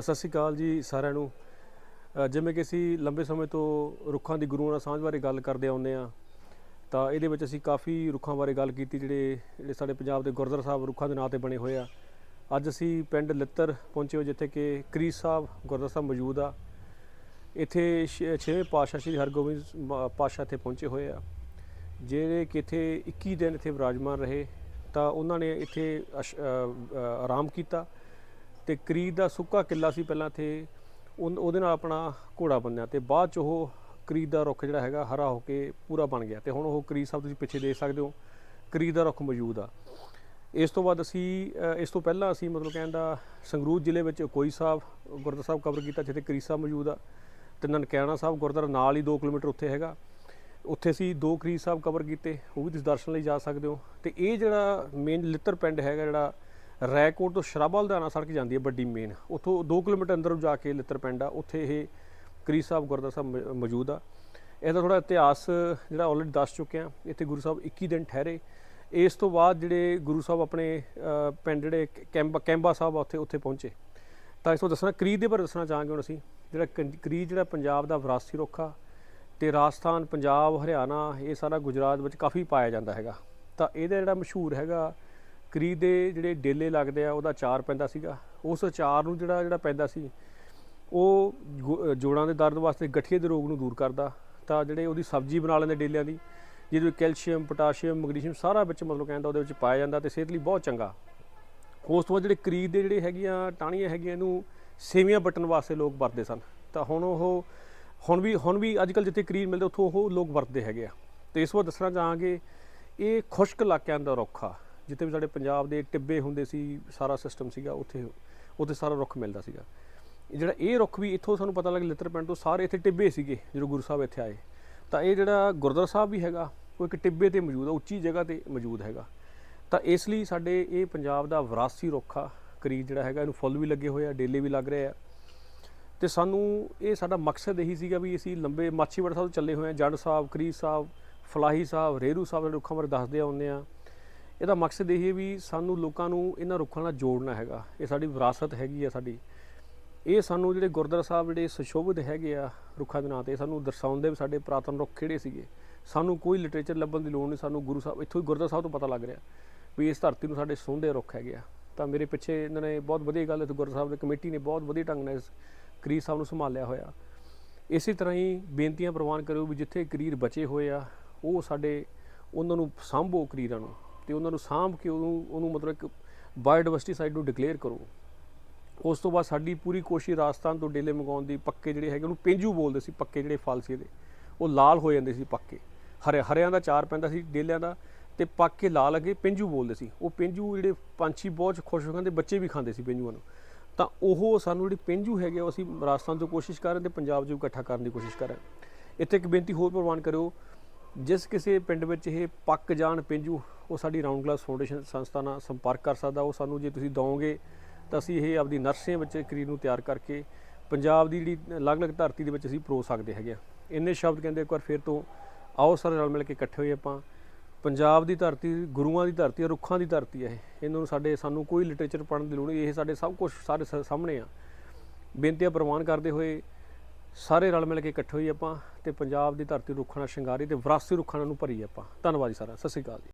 ਸਤਿ ਸ਼੍ਰੀ ਅਕਾਲ ਜੀ ਸਾਰਿਆਂ ਨੂੰ। ਜਿਵੇਂ ਕਿ ਅਸੀਂ ਲੰਬੇ ਸਮੇਂ ਤੋਂ ਰੁੱਖਾਂ ਦੀ ਗੁਰੂਆਂ ਨਾਲ ਸਾਂਝ ਬਾਰੇ ਗੱਲ ਕਰਦੇ ਆਉਂਦੇ ਆ ਤਾਂ ਇਹਦੇ ਵਿੱਚ ਅਸੀਂ ਕਾਫੀ ਰੁੱਖਾਂ ਬਾਰੇ ਗੱਲ ਕੀਤੀ, ਜਿਹੜੇ ਜਿਹੜੇ ਸਾਡੇ ਪੰਜਾਬ ਦੇ ਗੁਰਦੁਆਰਾ ਸਾਹਿਬ ਰੁੱਖਾਂ ਦੇ ਨਾਂ ਤੇ ਬਣੇ ਹੋਏ ਆ। ਅੱਜ ਅਸੀਂ ਪਿੰਡ ਲਿੱਤਰ ਪਹੁੰਚੇ ਹੋ ਜਿੱਥੇ ਕਿ ਕਰੀਸ ਸਾਹਿਬ ਗੁਰਦੁਆਰਾ ਸਾਹਿਬ ਮੌਜੂਦ ਆ। ਇੱਥੇ 6ਵੇਂ ਪਾਤਸ਼ਾਹ ਸ੍ਰੀ ਹਰਗੋਬਿੰਦ ਪਾਤਸ਼ਾਹ ਇੱਥੇ ਪਹੁੰਚੇ ਹੋਏ ਆ। ਜਿਹੜੇ ਕਿ ਇੱਥੇ 21 ਦਿਨ ਇੱਥੇ ਵਿਰਾਜਮਾਨ ਰਹੇ, ਤਾਂ ਉਹਨਾਂ ਨੇ ਇੱਥੇ ਅਸ਼- ਆਰਾਮ ਕੀਤਾ। ਤੇ ਕਰੀਦ ਦਾ ਸੁੱਕਾ ਕਿੱਲਾ ਸੀ ਪਹਿਲਾਂ ਇੱਥੇ। ਉਨ- ਉਹਦੇ ਨਾਲ ਆਪਣਾ ਘੋੜਾ ਬੰਨਿਆ ਤੇ ਬਾਅਦ ਚ ਉਹ ਕਰੀਦ ਦਾ ਰੁੱਖ ਜਿਹੜਾ ਹੈਗਾ ਹਰਾ ਹੋ ਕੇ ਪੂਰਾ ਬਣ ਗਿਆ ਤੇ ਹੁਣ ਉਹ ਕਰੀਦ ਸਾਹਿਬ ਤੁਸੀਂ ਪਿੱਛੇ ਦੇਖ ਸਕਦੇ ਹੋ, ਕਰੀਦ ਦਾ ਰੁੱਖ ਮੌਜੂਦ ਆ। ਇਸ ਤੋਂ ਬਾਅਦ ਅਸੀਂ ਇਸ ਤੋਂ ਪਹਿਲਾਂ ਅਸੀਂ ਮਤਲਬ ਕਹਿੰਦਾ ਸੰਗਰੂਰ ਜ਼ਿਲ੍ਹੇ ਵਿੱਚ ਕੋਈ ਸਾਹਿਬ, ਗੁਰਦੁਆਰਾ ਸਾਹਿਬ ਕਵਰ ਕੀਤਾ ਜਿੱਥੇ ਕਰੀਦ ਸਾਹਿਬ ਮੌਜੂਦ ਆ ਤੇ ਨਨਕਿਆਣਾ ਸਾਹਿਬ ਗੁਰਦੁਆਰਾ ਨਾਲ ਹੀ 2 ਕਿਲੋਮੀਟਰ ਉੱਥੇ ਹੈਗਾ। ਉੱਥੇ ਅਸੀਂ ਦੋ ਕਰੀਦ ਸਾਹਿਬ ਕਵਰ ਕੀਤੇ, ਉਹ ਵੀ ਤੁਸੀਂ ਦਰਸ਼ਨ ਲਈ ਜਾ ਸਕਦੇ ਹੋ। ਤੇ ਇਹ ਜਿਹੜਾ ਮੇਨ ਲਿੱਤਰ ਪਿੰਡ ਹੈਗਾ ਜਿਹੜਾ ਰੈਕੋਟ ਤੋਂ ਸ਼ਰਾਬਾ ਲੁਧਿਆਣਾ ਸੜਕ ਜਾਂਦੀ ਹੈ ਵੱਡੀ ਮੇਨ। ਉੱਥੋਂ 2 ਕਿਲੋਮੀਟਰ ਅੰਦਰ ਜਾ ਕੇ ਲਿੱਤਰ ਪਿੰਡ ਆ। ਉੱਥੇ ਇਹ ਕਰੀਦ ਸਾਹਿਬ ਗੁਰਦੁਆਰਾ ਸਾਹਿਬ ਮ- ਮੌਜੂਦ ਆ। ਇਹਦਾ ਥੋੜਾ ਇਤਿਹਾਸ ਜਿਹੜਾ ਆਲਰੇਡੀ ਦੱਸ ਚੁੱਕਿਆ ਇੱਥੇ ਗੁਰੂ ਸਾਹਿਬ 21 ਦਿਨ ਠਹਿਰੇ। ਇਸ ਤੋਂ ਬਾਅਦ ਜਿਹੜੇ ਗੁਰੂ ਸਾਹਿਬ ਆਪਣੇ ਪਿੰਡ ਜਿਹੜੇ ਕੈਂਬਾ ਕੈਂਬਾ ਸਾਹਿਬ ਆ, ਉੱਥੇ ਉੱਥੇ ਪਹੁੰਚੇ। ਤਾਂ ਇਸ ਤੋਂ ਦੱਸਣਾ ਕਰੀਦ ਦੇ ਬਾਰੇ ਦੱਸਣਾ ਚਾਹਾਂਗੇ ਹੁਣ ਅਸੀਂ। ਜਿਹੜਾ ਕੰ- ਕਰੀਦ ਜਿਹੜਾ ਪੰਜਾਬ ਦਾ ਵਿਰਾਸਤੀ ਰੁੱਖ ਆ ਤੇ ਰਾਜਸਥਾਨ, ਪੰਜਾਬ, ਹਰਿਆਣਾ, ਇਹ ਸਾਰਾ ਗੁਜਰਾਤ ਵਿੱਚ ਕਾਫੀ ਪਾਇਆ ਜਾਂਦਾ ਹੈਗਾ। ਤਾਂ ਇਹਦਾ ਜਿਹੜਾ ਮਸ਼ਹੂਰ ਹੈਗਾ ਕਰੀ ਦੇ ਜਿਹੜੇ ਡੇਲੇ ਲੱਗਦੇ ਆ, ਉਹਦਾ ਚਾਰ ਪੈਂਦਾ ਸੀਗਾ। ਉਸ ਚਾਰ ਨੂੰ ਜਿਹੜਾ ਜਿਹੜਾ ਪੈਂਦਾ ਸੀ, ਉਹ ਗੋ- ਜੋੜਾਂ ਦੇ ਦਰਦ ਵਾਸਤੇ ਗਠੀਏ ਦੇ ਰੋਗ ਨੂੰ ਦੂਰ ਕਰਦਾ। ਤਾਂ ਜਿਹੜੇ ਉਹਦੀ ਸਬਜ਼ੀ ਬਣਾ ਲੈਂਦੇ ਡੇਲਿਆਂ ਦੀ, ਜਿਹਦੇ ਵਿੱਚ ਕੈਲਸ਼ੀਅਮ, ਪੋਟਾਸ਼ੀਅਮ, ਮੈਗਨੀਸ਼ੀਅਮ ਸਾਰਾ ਵਿੱਚ ਮਤਲਬ ਕਹਿੰਦਾ ਉਹਦੇ ਵਿੱਚ ਪਾਇਆ ਜਾਂਦਾ ਤੇ ਸਿਹਤ ਲਈ ਬਹੁਤ ਚੰਗਾ। ਉਸ ਤੋਂ ਬਾਅਦ ਜਿਹੜੇ ਕਰੀਦ ਦੇ ਜਿਹੜੇ ਹੈਗੀਆਂ, ਟਾਹਣੀਆਂ ਹੈਗੀਆਂ, ਇਹਨੂੰ ਸੇਵੀਆਂ ਬਟਨ ਵਾਸਤੇ ਲੋਕ ਵਰਤਦੇ ਸਨ। ਤਾਂ ਹੁਣ ਉਹ, ਹੁਣ ਵੀ ਹੁਣ ਵੀ ਅੱਜ ਕੱਲ੍ਹ ਜਿੱਥੇ ਕਰੀਦ ਮਿਲਦੇ, ਉੱਥੋਂ ਉਹ ਲੋਕ ਵਰਤਦੇ ਹੈਗੇ ਆ। ਤੇ ਇਸ ਵਾਰ ਦੱਸਣਾ ਚਾਹਾਂਗੇ, ਇਹ ਖੁਸ਼ਕ ਇਲਾਕਿਆਂ ਦਾ ਰੁੱਖ ਆ। ਜਿੱਥੇ ਵੀ ਸਾਡੇ ਪੰਜਾਬ ਦੇ ਟਿੱਬੇ ਹੁੰਦੇ ਸੀ, ਸਾਰਾ ਸਿਸਟਮ ਸੀਗਾ, ਉੱਥੇ ਉੱਥੇ ਸਾਰਾ ਰੁੱਖ ਮਿਲਦਾ ਸੀਗਾ। ਜਿਹੜਾ ਇਹ ਰੁੱਖ ਵੀ ਇੱਥੋਂ ਸਾਨੂੰ ਪਤਾ ਲੱਗ, ਲਿੱਤਰ ਪਿੰਡ ਤੋਂ ਸਾਰੇ ਇੱਥੇ ਟਿੱਬੇ ਸੀਗੇ, ਜਦੋਂ ਗੁਰੂ ਸਾਹਿਬ ਇੱਥੇ ਆਏ। ਤਾਂ ਇਹ ਜਿਹੜਾ ਗੁਰਦੁਆਰਾ ਸਾਹਿਬ ਵੀ ਹੈਗਾ, ਉਹ ਇੱਕ ਟਿੱਬੇ ਤੇ ਮੌਜੂਦ ਆ, ਉੱਚੀ ਜਗ੍ਹਾ ਤੇ ਮੌਜੂਦ ਹੈਗਾ। ਤਾਂ ਇਸ ਲਈ ਸਾਡੇ ਇਹ ਪੰਜਾਬ ਦਾ ਵਿਰਾਸੀ ਰੁੱਖ ਆ, ਕਰੀਬ ਜਿਹੜਾ ਹੈਗਾ, ਇਹਨੂੰ ਫੁੱਲ ਵੀ ਲੱਗੇ ਹੋਏ ਆ, ਡੇਲੇ ਵੀ ਲੱਗ ਰਹੇ ਆ। ਤੇ ਸਾਨੂੰ ਇਹ ਸਾਡਾ ਮਕਸਦ ਇਹੀ ਸੀਗਾ ਵੀ ਅਸੀਂ ਲੰਬੇ ਮਾਛੀਵਾੜਾ ਸਾਹਿਬ ਚੱਲੇ ਹੋਏ ਆ, ਜੰਡ ਸਾਹਿਬ ਕਰੀਬ ਸਾਹਿਬ, ਫਲਾਹੀ ਸਾਹਿਬ, ਰੇਰੂ ਸਾਹਿਬ ਦੇ ਰੁੱਖਾਂ ਬਾਰੇ ਦੱਸਦੇ ਆਉਂਦੇ ਆ। ਇਹਦਾ ਮਕਸਦ ਇਹ ਹੈ ਵੀ ਸਾਨੂੰ ਲੋਕਾਂ ਨੂੰ ਇਹਨਾਂ ਰੁੱਖਾਂ ਨਾਲ ਜੋੜਨਾ ਹੈਗਾ। ਇਹ ਸਾਡੀ ਵਿਰਾਸਤ ਹੈਗੀ ਆ ਸਾਡੀ। ਇਹ ਸਾਨੂੰ ਜਿਹੜੇ ਗੁਰਦੁਆਰਾ ਸਾਹਿਬ ਜਿਹੜੇ ਸੁਸ਼ੋਭਿਤ ਹੈਗੇ ਆ ਰੁੱਖਾਂ ਦੇ ਨਾਂ ਤੇ ਸਾਨੂੰ ਦਰਸਾਉਂਦੇ ਵੀ ਸਾਡੇ ਪ੍ਰਾਤਨ ਰੁੱਖ ਕਿਹੜੇ ਸੀਗੇ। ਸਾਨੂੰ ਕੋਈ ਲਿਟਰੇਚਰ ਲੱਭਣ ਦੀ ਲੋੜ ਨਹੀਂ, ਸਾਨੂੰ ਗੁਰੂ ਸਾਹਿਬ, ਇੱਥੋਂ ਹੀ ਗੁਰਦੁਆਰਾ ਸਾਹਿਬ ਤੋਂ ਪਤਾ ਲੱਗ ਰਿਹਾ ਵੀ ਇਸ ਧਰਤੀ ਨੂੰ ਸਾਡੇ ਸੋਹਣੇ ਰੁੱਖ ਹੈਗੇ ਆ। ਤਾਂ ਮੇਰੇ ਪਿੱਛੇ ਇਹਨਾਂ ਨੇ ਬਹੁਤ ਵਧੀਆ ਗੱਲ ਇੱਥੇ ਗੁਰਦੁਆਰਾ ਸਾਹਿਬ ਦੀ ਕਮੇਟੀ ਨੇ ਬਹੁਤ ਵਧੀਆ ਢੰਗ ਨਾਲ ਇਸ ਕਰੀਰ ਸਾਹਿਬ ਨੂੰ ਸੰਭਾਲਿਆ ਹੋਇਆ। ਇਸੇ ਤਰ੍ਹਾਂ ਹੀ ਬੇਨਤੀਆਂ ਪ੍ਰਵਾਨ ਕਰਿਓ ਵੀ ਜਿੱਥੇ ਕਰੀਰ ਬਚੇ ਹੋਏ ਆ, ਉਹ ਸਾਡੇ, ਉਹਨਾਂ ਨੂੰ ਸਾਂਭੋ ਕਰੀਰਾਂ ਨੂੰ। ਤੇ ਉਹਨਾਂ ਨੂੰ ਸਾਂਭ ਕੇ ਉਹਨੂੰ ਉਹਨੂੰ ਮਤਲਬ ਇੱਕ ਬਾਇਓਡਾਇਵਰਸਿਟੀ ਸਾਈਡ ਨੂੰ ਡਿਕਲੇਅਰ ਕਰੋ। ਉਸ ਤੋਂ ਬਾਅਦ ਸਾਡੀ ਪੂਰੀ ਕੋਸ਼ਿਸ਼ ਰਾਜਸਥਾਨ ਤੋਂ ਡੇਲੇ ਮੰਗਾਉਣ ਦੀ ਪੱਕੇ ਜਿਹੜੇ ਹੈਗੇ ਉਹਨੂੰ ਪਿੰਜੂ ਬੋਲਦੇ ਸੀ ਪੱਕੇ ਜਿਹੜੇ ਫਲ ਸੀ ਇਹਦੇ ਉਹ ਲਾਲ ਹੋ ਜਾਂਦੇ ਸੀ ਪੱਕੇ। ਹਰੇ ਹਰਿਆਂ ਦਾ ਚਾਰ ਪੈਂਦਾ ਸੀ ਡੇਲਿਆਂ ਦਾ ਤੇ ਪੱਕ ਕੇ ਲਾਲ ਅੱਗੇ ਪਿੰਜੂ ਬੋਲਦੇ ਸੀ। ਉਹ ਪਿੰਜੂ ਜਿਹੜੇ ਪੰਛੀ ਬਹੁਤ ਖੁਸ਼ ਹੋ ਜਾਂਦੇ ਬੱਚੇ ਵੀ ਖਾਂਦੇ ਸੀ ਪਿੰਜੂਆਂ ਨੂੰ। ਤਾਂ ਉਹ ਸਾਨੂੰ ਜਿਹੜੀ ਪਿੰਜੂ ਹੈਗੇ ਆ, ਉਹ ਅਸੀਂ ਰਾਜਸਥਾਨ ਤੋਂ ਕੋਸ਼ਿਸ਼ ਕਰ ਰਹੇ ਤੇ ਪੰਜਾਬ 'ਚ ਇਕੱਠਾ ਕਰਨ ਦੀ ਕੋਸ਼ਿਸ਼ ਕਰ ਰਹੇ ਇੱਥੇ ਇੱਕ ਬੇਨਤੀ ਹੋਰ ਪ੍ਰਵਾਨ ਕਰਿਓ ਜਿਸ ਕਿਸੇ ਪਿੰਡ ਵਿੱਚ ਇਹ ਪੱਕ ਜਾਣ ਪਿੰਜੂ, ਉਹ ਸਾਡੀ ਰਾਉਂਡ ਗਲਾਸ ਫਾਊਂਡੇਸ਼ਨ ਸੰਸਥਾ ਨਾਲ ਸੰਪਰਕ ਕਰ ਸਕਦਾ। ਉਹ ਸਾਨੂੰ ਜੇ ਤੁਸੀਂ ਦਵੋਗੇ, ਤਾਂ ਅਸੀਂ ਇਹ ਆਪਦੀ ਨਰਸਰੀਆਂ ਵਿੱਚ ਕਰੀਰ ਨੂੰ ਤਿਆਰ ਕਰਕੇ ਪੰਜਾਬ ਦੀ ਜਿਹੜੀ ਅਲੱਗ-ਅਲੱਗ ਧਰਤੀ ਦੇ ਵਿੱਚ ਅਸੀਂ ਪਰੋ ਸਕਦੇ ਹੈਗੇ ਆ। ਇੰਨੇ ਸ਼ਬਦ ਕਹਿੰਦੇ, ਇੱਕ ਵਾਰ ਫਿਰ ਤੋਂ ਆਓ, ਸਾਰੇ ਰਲ ਮਿਲ ਕੇ ਇਕੱਠੇ ਹੋਏ ਆਪਾਂ। ਪੰਜਾਬ ਦੀ ਧਰਤੀ, ਗੁਰੂਆਂ ਦੀ ਧਰਤੀ ਹੈ ਰੁੱਖਾਂ ਦੀ ਧਰਤੀ ਹੈ ਇਹ। ਇਹਨਾਂ ਨੂੰ ਸਾਡੇ, ਸਾਨੂੰ ਕੋਈ ਲਿਟਰੇਚਰ ਪੜ੍ਹਨ ਦੀ ਲੋੜ ਨਹੀਂ। ਇਹ ਸਾਡੇ ਸਭ ਕੁਝ ਸਾਰੇ ਸ- ਸਾਹਮਣੇ ਆ। ਬੇਨਤੀਆਂ ਪ੍ਰਵਾਨ ਕਰਦੇ ਹੋਏ ਸਾਰੇ ਰਲ ਮਿਲ ਕੇ ਇਕੱਠੇ ਹੋਈਏ ਆਪਾਂ ਤੇ ਪੰਜਾਬ ਦੀ ਧਰਤੀ ਰੁੱਖਾਂ ਨਾਲ ਸ਼ਿੰਗਾਰੀ ਤੇ ਵਿਰਾਸਤੀ ਰੁੱਖਾਂ ਨਾਲ ਨੂੰ ਭਰੀਏ ਆਪਾਂ। ਧੰਨਵਾਦ ਜੀ ਸਾਰਾ ਸਤਿ ਸ਼੍ਰੀ ਅਕਾਲ ਜੀ।